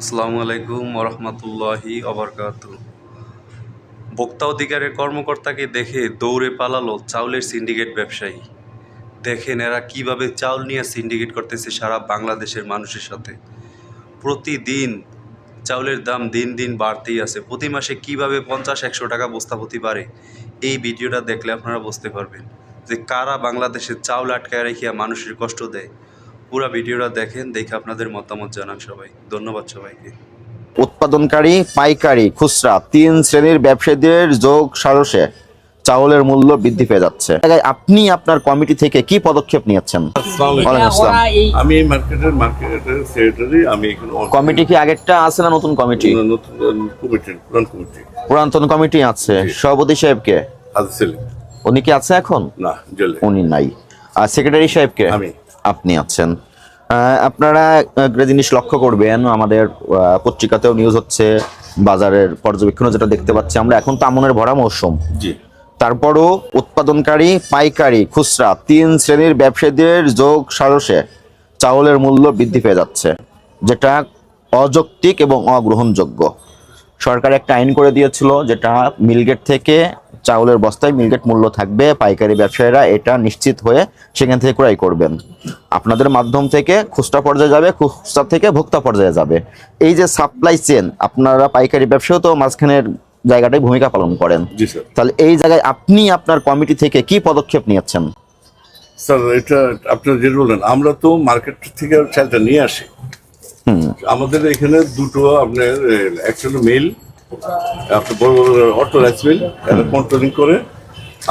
আসসালামু আলাইকুম ওরহমতুল্লাহি অবরকাত ভোক্তা অধিকারের কর্মকর্তাকে দেখে দৌড়ে পালালো চাউলের সিন্ডিকেট ব্যবসায়ী। দেখেন এরা কীভাবে চাউল নিয়ে সিন্ডিকেট করতেছে সারা বাংলাদেশের মানুষের সাথে। প্রতিদিন চাউলের দাম দিন দিন বাড়তেই আছে। প্রতি মাসে কীভাবে পঞ্চাশ, একশো টাকা বস্তা প্রতি বাড়ে? এই ভিডিওটা দেখলে আপনারা বুঝতে পারবেন যে কারা বাংলাদেশের চাউল আটকায় রেখিয়া মানুষের কষ্ট দেয়। পুরো ভিডিওটা দেখেন দেখে আপনাদের মতামত জানান সবাই। ধন্যবাদ সবাইকে। উৎপাদনকারী পাইকারি খুচরা তিন শ্রেণির ব্যবসায়ীদের যোগ সারসে। চাউলের মূল্য বৃদ্ধি পেয়ে যাচ্ছে। আপনি আপনার কমিটি থেকে কি পদক্ষেপ নিয়েছেন? আমি এই মার্কেটের মার্কেটের সেক্রেটারি আমি এখানে কমিটি কি আগেরটা আছে না নতুন কমিটি? নতুন কমিটি পুরান কমিটি। পুরাতন কমিটি আছে। সভাপতি সাহেবকে? উনি কি আছে এখন? না উনি নাই। আর সেক্রেটারি সাহেবকে? আমি। আপনি আছেন। আপনারা একটা জিনিস লক্ষ্য করবেন আমাদের পত্রিকাতেও নিউজ হচ্ছে বাজারের পর্যবেক্ষণও যেটা দেখতে পাচ্ছি আমরা এখন তো আমনের ভরা মৌসুম। জি। তারপরও উৎপাদনকারী পাইকারি খুচরা তিন শ্রেণির ব্যবসায়ীদের যোগ সারসে চাউলের মূল্য বৃদ্ধি পেয়ে যাচ্ছে যেটা অযৌক্তিক এবং অগ্রহণযোগ্য। সরকার একটা আইন করে দিয়েছিল যেটা মিলগেট থেকে চাউলের বস্তায় মিলগেট মূল্য থাকবে পাইকারি ব্যবসায়ীরা এটা নিশ্চিত হয়ে সেখান থেকে ক্রয় করবেন। আপনাদের মাধ্যম থেকে খুচরা পর্যায়ে যাবে খুচরা থেকে ভোক্তা পর্যায়ে যাবে। এই যে সাপ্লাই চেন আপনারা পাইকারি ব্যবসায়ও তো মাঝখানের জায়গাটাই ভূমিকা পালন করেন। তাহলে এই জায়গায় আপনি আপনার কমিটি থেকে কি পদক্ষেপ নিয়েছেন? স্যার এটা আপনারা যেটা বললেন আমরা তো মার্কেট থেকে চালটা নিয়ে আসি। আমাদের এখানে দুটো আপনার অ্যাকচুয়ালি মেল আপনার বড় বড় অটো রাইস মিল এরা কন্ট্রোলিং করে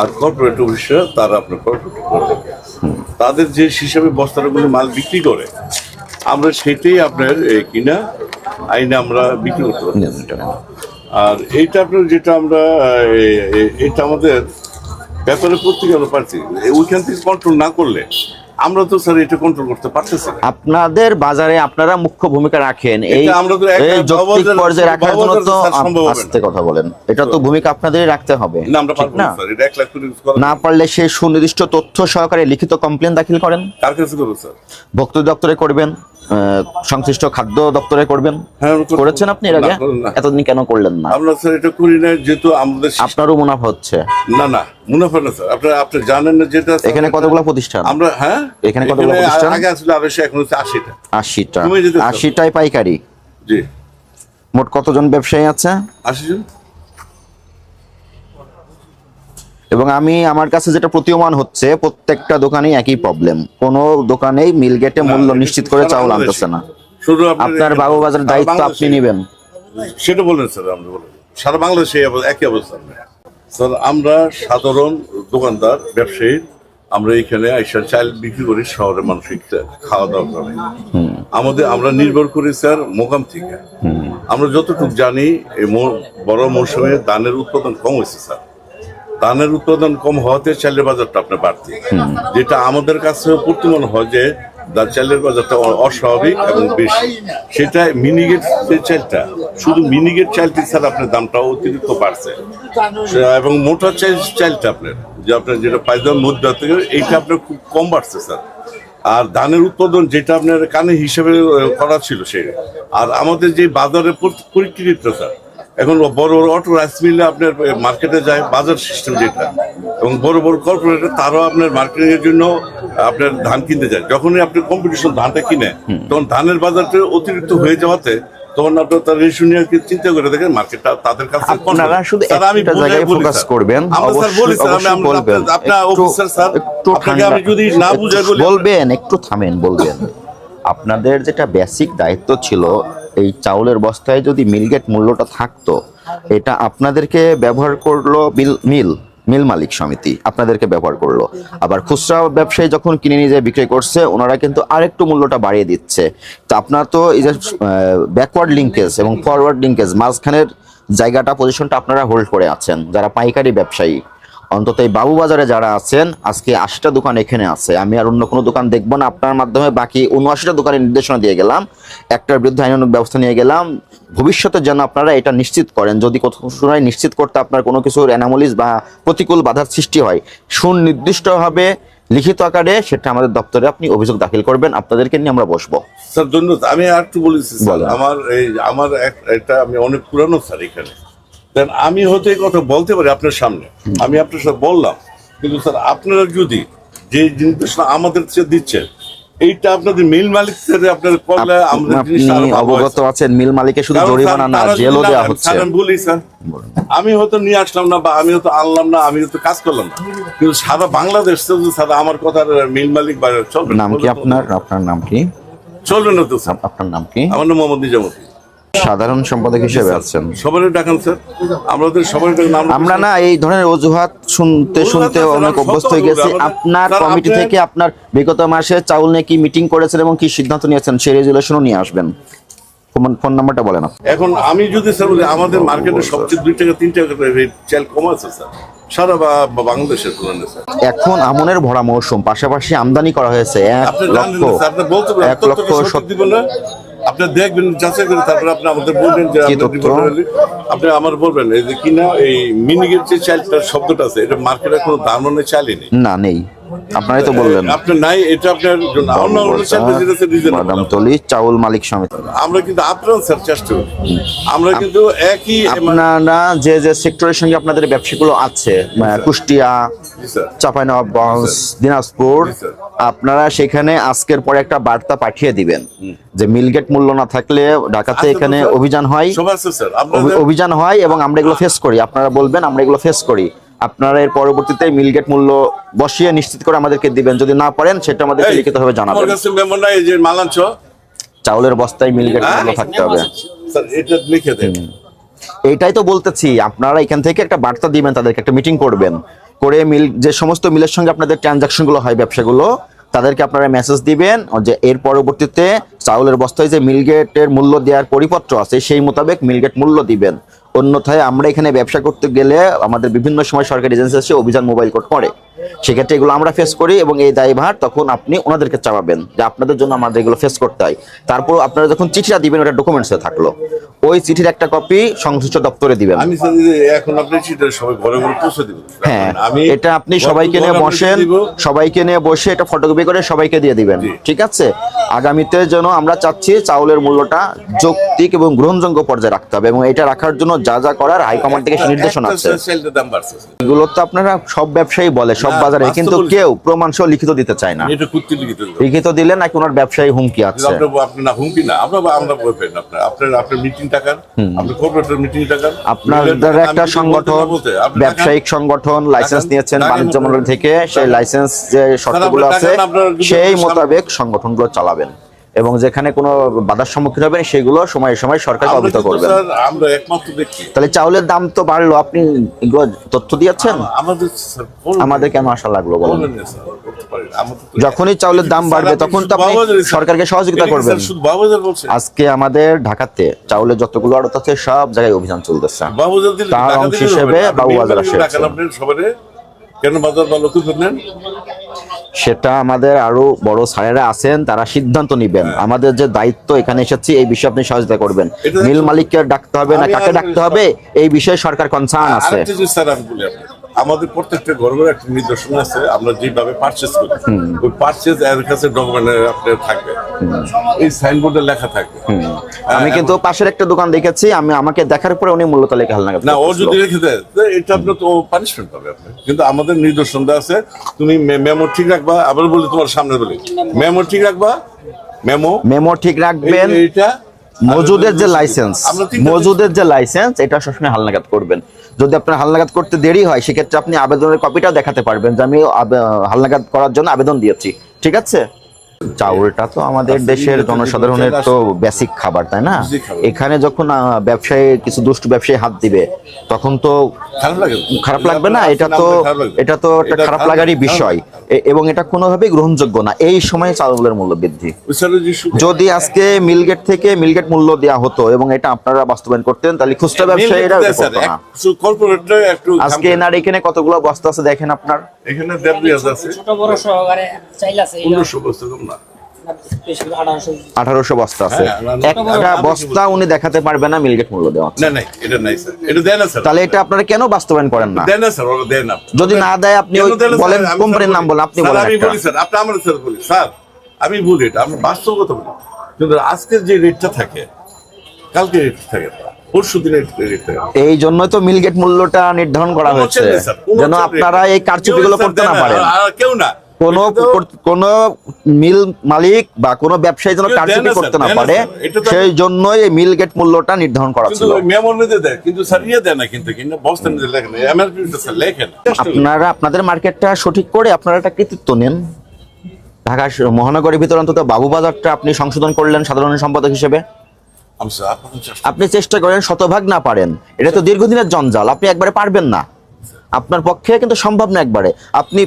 আর কর্পোরেট অফিসরা তারা আপনার কর্পোরেট করে তাদের যে হিসাবে বস্তাগুলো মাল বিক্রি করে আমরা সেটাই আপনার কিনা আইনে আমরা বিক্রি করতে পারি। আর এইটা আপনার যেটা আমরা এটা আমাদের ব্যাপারে পত্রিকা পাচ্ছি ওইখান থেকে কন্ট্রোল না করলে আমরা তো স্যার এটা কন্ট্রোল করতে পারতেছি আপনাদের বাজারে আপনারা মুখ্য ভূমিকা রাখেন এই আমরা তো যৌক্তিক পর্যায়ে রাখার জন্য তো স্যার সম্ভব হবে আস্তে কথা বলেন। এটা তো ভূমিকা আপনাদেরই রাখতে হবে। না আমরা পারব না না? স্যার এটা এক লাখ কোটি না পারলে সেই সুনির্দিষ্ট তথ্য সহকারে লিখিত কমপ্লেন দাখিল করেন। কার কাছে করব স্যার? ভক্ত দপ্তরে করবেন সংশ্লিষ্ট খাদ্য দপ্তরে করবেন। হ্যাঁ, করেছেন আপনি এর আগে। এতদিন কেন করলেন না? আমরা স্যার এটা করি না যেহেতু আমাদের আপনারও মুনাফা হচ্ছে। না না মুনাফা না স্যার। আপনার আপনি জানেন না যেটা এখানে কতগুলো প্রতিষ্ঠান? আমরা হ্যাঁ? এখানে কতগুলো প্রতিষ্ঠান? আগে আসলে আড়াইশো এখন হচ্ছে আশিটা। আশিটা। কমে যেতে হবে। আশিটাই পাইকারি? জি। মোট কতজন ব্যবসায়ী আছে? আশি জন। এবং আমি আমার কাছে যেটা প্রতীয়মান হচ্ছে প্রত্যেকটা দোকানেই একই প্রবলেম কোনো দোকানেই মিলগেটে মূল্য নিশ্চিত করে চাউল আনতেছে না। শুধু আপনার বাবু বাজারের দায়িত্ব আপনি নেবেন। সেটা বলেন স্যার আমরা বলেন সারা বাংলাদেশে একই অবস্থা। স্যার আমরা সাধারণ দোকানদার ব্যবসায়ী আমরা এখানে আইসা চাল বিক্রি করি শহরের মানুষ খাওয়া দাওয়া করে আমাদের আমরা নির্ভর করি, স্যার, মোকাম থেকে। আমরা যতটুকু জানি, এই বড় মৌসুমে ধানের উৎপাদন কম হয়েছে, স্যার। ধানের উৎপাদন কম হওয়াতে চালের বাজারটা আপনার বাড়তি। যেটা আমাদের কাছে প্রতিমন হয় যে দা- চালের বাজারটা অস্বাভাবিক এবং বেশি, সেটা মিনিগেট যে চালটা শুধু মিনিগেট চালটি স্যার আপনার দামটা অতিরিক্ত বাড়ছে। এবং মোটা চাল চালটা আপনার, যে আপনার যেটা পাইজাম মুদ্রা থেকে, এইটা আপনার খুব কম বাড়ছে স্যার। আর ধানের উৎপাদন যেটা আপনার কানে হিসেবে করা ছিল সে আর আমাদের যে বাজারের পরি- পরিকৃতিটা স্যার এখন বড় বড় অটো রাইস মিলে আপনার মার্কেটে যায় বাজার সিস্টেম যেটা। এবং বড় বড় কর্পোরেটর তারাও আপনার মার্কেটিং এর জন্য আপনার ধান কিনতে যায়। যখনই আপনি কম্পিটিশন ধানটা কিনে তখন ধানের বাজারটা অতিরিক্ত হয়ে যাওয়াতে তখন আপনার তার রেশু চিন্তা করে দেখেন মার্কেটটা তাদের কাছে আপনারা শুধু আমি জায়গায় ফোকাস করবেন। অবশ্যই- বলি স্যার আমি- অবশ্যই আমরা- বলবেন। আপনার- আপনার একটু- অফিসার স্যার। আপনাকে আমি যদি না বুঝাই বলবেন একটু থামেন বলবেন। আপনাদের যেটা বেসিক দায়িত্ব ছিল এই চাউলের বস্তায় যদি মিলগেট মূল্যটা থাকতো, এটা আপনাদেরকে ব্যবহার করল মিল মিল মিল মালিক সমিতি আপনাদেরকে ব্যবহার করল। আবার খুচরা ব্যবসায়ী যখন কিনে নিয়ে যায় বিক্রি করছে, ওনারা কিন্তু আরেকটু মূল্যটা বাড়িয়ে দিচ্ছে। তো আপনার তো এই যে ব্যাকওয়ার্ড লিঙ্কেজ এবং ফরওয়ার্ড লিঙ্কেজ মাঝখানের জায়গাটা পজিশনটা আপনারা হোল্ড করে আছেন, যারা পাইকারি ব্যবসায়ী। অন্তত এই বাবুবাজারে যারা আছেন আজকে আশিটা দোকান এখানে আছে। আমি আর অন্য কোনো দোকান দেখব না। আপনার মাধ্যমে বাকি উনআশিটা দোকানের নির্দেশনা দিয়ে গেলাম। একটার বিরুদ্ধে আইনানুগ ব্যবস্থা নিয়ে গেলাম। ভবিষ্যতে যেন আপনারা এটা নিশ্চিত করেন যদি কোথাও সময় নিশ্চিত করতে আপনার কোনো কিছুর অ্যানামলিস বা প্রতিকূল বাধার সৃষ্টি হয় সুনির্দিষ্টভাবে লিখিত আকারে সেটা আমাদের দপ্তরে আপনি অভিযোগ দাখিল করবেন। আপনাদেরকে নিয়ে আমরা বসবো। স্যার ধন্যবাদ। আমি আর একটু বলেছি আমার এই আমার এক- এটা আমি অনেক পুরানো স্যার এখানে। দেন আমি হয়তো এই কথা বলতে পারি আপনার সামনে। আমি আপনার সাথে বললাম কিন্তু স্যার আপনারা যদি যে নির্দেশনা আমাদের দিচ্ছেন এইটা আপনাদের মিল মালিক আপনারা করলে জিনিসটা হয়, অবগত। আছেন মিল মালিকের শুধু জরিমানা না জেলও দেওয়া হচ্ছে। আমি বলি স্যার আমি হয়তো নিয়ে আসলাম না বা আমি হয়তো আনলাম না আমি হয়তো কাজ করলাম না। কিন্তু সারা বাংলাদেশ সারা আমার কথার মিল মালিক বা চলবে না। নাম কি আপনার? আপনার নাম কি? চলবে না তো স্যার। আপনার নাম কি? আমার নাম মোহাম্মদ নিজামুদ্দিন। সাধারণ সম্পাদক হিসেবে আছেন। সবারই ডাকান স্যার আমাদের সবারই আমরা না এই ধরনের অজুহাত শুনতে শুনতে অনেক অভ্যস্ত হয়ে গেছি। আপনার কমিটি থেকে আপনার বিগত মাসে চাউল নিয়ে কি মিটিং করেছেন এবং কি সিদ্ধান্ত নিয়েছেন সেই রেজুলেশনও নিয়ে আসবেন। ফোন- নাম্বারটা বলেন। এখন আমি যদি স্যার বলি আমাদের মার্কেটে সবচেয়ে দুই টাকা তিন টাকা রেট চাল কম আছে স্যার। সারা বা- বা বাংলাদেশের তুলনায় স্যার। এখন আমনের ভরা মৌসুম পাশাপাশি আমদানি করা হয়েছে এক লক্ষ এক লক্ষ তথ্যটা সঠিক সত- দিবেন? না আপনি দেখবেন যাচাই করে তারপরে আপনি আমাদের বলবেন যে আপনি আমার বলবেন এই যে কিনা এই মিনিগের যে চালটার শব্দটা আছে এটা মার্কেটে কোনো দাম নেই চালই নেই। না নেই। আপনারাই তো বললেন। আপনার নাই এটা আপনার জন্য চাউল মালিক সমিতি। আমরা কিন্তু আপ্রাণ স্যার চেষ্টা করি আমরা কিন্তু একই আপনারা যে যে সেক্টরের সঙ্গে আপনাদের ব্যবসাগুলো আছে কুষ্টিয়া চাঁপাইনবাবগঞ্জ দিনাজপুর আপনারা সেখানে আজকের পরে একটা বার্তা পাঠিয়ে দিবেন যে মিলগেট মূল্য না থাকলে ঢাকাতে এখানে অভিযান হয় অভিযান হয় এবং আমরা এগুলো ফেস করি। আপনারা বলবেন আমরা এগুলো ফেস করি। আপনারা এর পরবর্তীতে মিলগেট মূল্য বসিয়ে নিশ্চিত করে আমাদেরকে দিবেন। যদি না পারেন সেটা আমাদেরকে লিখিতভাবে আমার জানাবেন। কাছে মেমো নাই যে মালাঞ্চ চাউলের বস্তায় মিলগেট হ্যাঁ? মূল্য থাকতে হবে। স্যার এটা লিখে দেন। এইটাই তো বলতেছি আপনারা এখান থেকে একটা বার্তা দিবেন তাদেরকে একটা মিটিং করবেন। করে মিল যে সমস্ত মিলের সঙ্গে আপনাদের ট্রানজাকশনগুলো হয় ব্যবসাগুলো তাদেরকে আপনারা মেসেজ দিবেন যে এর পরবর্তীতে চাউলের বস্তায় যে মিলগেটের মূল্য দেওয়ার পরিপত্র আছে সেই মোতাবেক মিলগেট মূল্য দিবেন। অন্যথায় আমরা এখানে ব্যবসা করতে গেলে আমাদের বিভিন্ন সময় সরকারি এজেন্সি আছে অভিযান মোবাইল কোর্ট করে। সেক্ষেত্রে এগুলো আমরা ফেস করি এবং এই দায়ভার তখন আপনি ওনাদেরকে চাপাবেন যে আপনাদের জন্য আমাদের এগুলো ফেস করতে হয়। তারপর আপনারা যখন চিঠিটা দিবেন ওটা ডকুমেন্টসে থাকল। ওই চিঠির একটা কপি সংশ্লিষ্ট দপ্তরে দিবেন। আমি স্যার এই যে এখন আপনি সেটা সবাই ঘরে ঘরে পৌঁছে দিব হ্যাঁ এটা আপনি সবাইকে নিয়ে বসেন সবাইকে নিয়ে বসে এটা ফটোকপি করে সবাইকে দিয়ে দিবেন। ঠিক আছে? আগামীতে যেন আমরা চাচ্ছি চাউলের মূল্যটা যৌক্তিক এবং গ্রহণযোগ্য পর্যায়ে রাখতে হবে এবং এটা রাখার জন্য যা যা করার হাইকমান্ড থেকে নির্দেশনা আছে। এগুলো তো আপনারা সব ব্যবসায়ী বলে সব বাজারে কিন্তু কেউ প্রমাণ সহ লিখিত দিতে চায় না। এটা কুত্তি লিখিত লিখিত দিলে নাকি ওনার ব্যবসায়ী হুমকি আছে। আপনি আপনি না হুমকি না আমরা আমরা বলবেন আপনার। আপনার আপনার মিটিং টাকার আপনার কর্পোরেটর মিটিং টাকার। আপনাদের একটা সংগঠন ব্যবসায়িক সংগঠন লাইসেন্স নিয়েছেন বাণিজ্য মন্ডল থেকে সেই লাইসেন্স যে শর্তগুলো আছে সেই মোতাবেক সংগঠনগুলো চালাবেন। এবং যেখানে কোনো বাধার সম্মুখীন হবেন সেগুলো সময়ে সময় সরকার অবহিত করবেন আমরা একমাত্র ব্যক্তি। তাহলে চাউলের দাম তো বাড়লো আপনি এগুলো তথ্য দিয়েছেন? আমাদের আমাদের কেন আশা লাগল বলেন? যখনই চাউলের দাম বাড়বে তখন তো আপনি সরকারকে সহযোগিতা করবেন। আজকে আমাদের ঢাকাতে চাউলের যতগুলো আড়ত আছে সব জায়গায় অভিযান চলতেছে। তার অংশ হিসেবে। আপনি বাবুবাজার আসে কেন বাজার ভালো করে নেন? সেটা আমাদের আরও বড় স্যারেরা আছেন তারা সিদ্ধান্ত নিবেন। আমাদের যে দায়িত্ব এখানে এসেছি এই বিষয়ে আপনি সহযোগিতা করবেন। হ্যাঁ। মিল মালিককে ডাকতে হবে না কাকে ডাকতে হবে এই বিষয়ে সরকার কনসার্ন আছে। স্যার আমি বলি আপনাকে। আমাদের প্রত্যেকটা ঘরে একটা নিদর্শন আছে আমরা যেভাবে পারচেস করি ওই পারচেস এর কাছে ডকুমেন্ট আপনার থাকবে। এই সাইনবোর্ডে লেখা থাকবে। আমি কিন্তু পাশের একটা দোকান দেখেছি আমি আমাকে দেখার পরে উনি মূল্য তালিকা হালনাগাদ না ও যদি রেখে দেয় এটা আপনার তো পানিশমেন্ট পাবে আপনি। কিন্তু আমাদের নিদর্শন দেওয়া আছে তুমি মেমো ঠিক রাখবা আবার বলি তোমার সামনে বলি। মেমো ঠিক রাখবা মেমো মেমো ঠিক রাখবেন এইটা মজুদের যে লাইসেন্স মজুদের যে লাইসেন্স এটা সবসময় হালনাগাদ করবেন। যদি আপনার হালনাগাদ করতে দেরি হয়, সেক্ষেত্রে আপনি আবেদনের কপিটাও দেখাতে পারবেন যে আমি হালনাগাদ করার জন্য আবেদন দিয়েছি। ঠিক আছে? চাউলটা তো আমাদের দেশের জনসাধারণের তো বেসিক খাবার তাই না? এখানে যখন ব্যবসায়ী কিছু দুষ্টু ব্যবসায়ী হাত দিবে তখন তো খারাপ লাগবে না? এটা তো এটা তো একটা খারাপ লাগারই বিষয়। এবং এটা কোনোভাবেই গ্রহণযোগ্য না। এই সময় চাউলের মূল্য বৃদ্ধি। যদি আজকে মিলগেট থেকে মিলগেট মূল্য দেওয়া হতো এবং এটা আপনারা বাস্তবায়ন করতেন তাহলে খুচরা ব্যবসায়ীরা আজকে এনার এখানে কতগুলো বস্তা আছে দেখেন আপনার? এখানে দেবরিয়াজ আছে। ছোট বড় সহকারে চাইল আছে পনেরোশো বছর কম না। আঠারোশো বস্তা আছে। হ্যাঁ, একটা বস্তা উনি দেখাতে পারবে না মিলগেট মূল্য দেওয়া না নাই এটা নাই স্যার এটা দেয় না স্যার তাহলে এটা আপনারা কেন বাস্তবায়ন করেন না? যদি না দেয় আপনি বলেন কোম্পানির নাম বলেন আপনি বলেন আমি বলি স্যার আমি বলি এটা আমি বাস্তব কথা বলি। কিন্তু আজকের যে রেটটা থাকে কালকে রেট থাকে। এই জন্য তো মিলগেট মূল্যটা নির্ধারণ করা হয়েছে যেন আপনারা এই কারচুপিগুলো করতে না পারেন। কেউ না কোন কোন মিল মালিক বা কোন ব্যবসায়ী যেন কারচুপি করতে না পারে সেই জন্যই এই মিল গেট মূল্যটা নির্ধারণ করা ছিল। কিন্তু ইয়ে দেয় না কিন্তু আপনারা আপনাদের মার্কেটটা সঠিক করে আপনারা একটা কৃতিত্ব নেন। ঢাকা মহানগরীর ভিতরে অন্তত বাবু বাজারটা আপনি সংশোধন করলেন সাধারণ সম্পাদক হিসেবে। আপনি চেষ্টা করেন শতভাগ না পারেন। এটা তো দীর্ঘদিনের জঞ্জাল আপনি একবারে পারবেন না। আপনার পক্ষে কিন্তু সম্ভব না একবারে। আপনি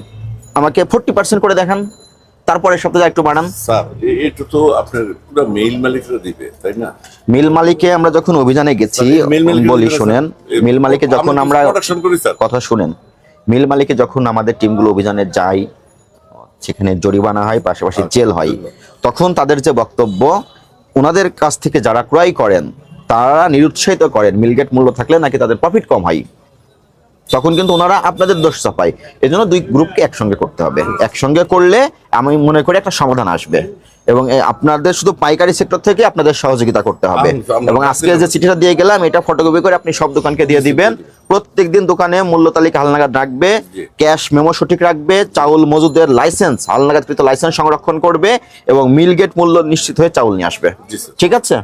আমাকে ফোরটি পার্সেন্ট করে দেখান তারপরে সপ্তাহে একটু বাড়ান। স্যার এটা তো আপনার পুরো মালিকরা দিবে তাই না? মিল মালিকে আমরা যখন অভিযানে গেছি বলি শুনেন মিল মালিকে যখন আমরা কথা শুনেন মিল মালিকে যখন আমাদের টিমগুলো অভিযানে যায় সেখানে জরিমানা হয় পাশাপাশি জেল হয় তখন তাদের যে বক্তব্য ওনাদের কাছ থেকে যারা ক্রয় করেন তারা নিরুৎসাহিত করেন মিলগেট মূল্য থাকলে নাকি তাদের প্রফিট কম হয়। তখন কিন্তু ওনারা আপনাদের দোষ চাপায়। এই জন্য দুই গ্রুপকে একসঙ্গে করতে হবে। একসঙ্গে করলে আমি মনে করি একটা সমাধান আসবে। এবং আপনাদের শুধু পাইকারি সেক্টর থেকে আপনাদের সহযোগিতা করতে হবে। এবং আজকে যে চিঠিটা দিয়ে গেলাম এটা ফটোকপি করে আপনি সব দোকানকে দিয়ে দিবেন। প্রত্যেকদিন দোকানে মূল্য তালিকা হালনাগাদ রাখবে। ক্যাশ মেমো সঠিক রাখবে। চাউল মজুদের লাইসেন্স হালনাগাদকৃত লাইসেন্স সংরক্ষণ করবে। এবং মিল গেট মূল্য নিশ্চিত হয়ে চাউল নিয়ে আসবে। ঠিক আছে?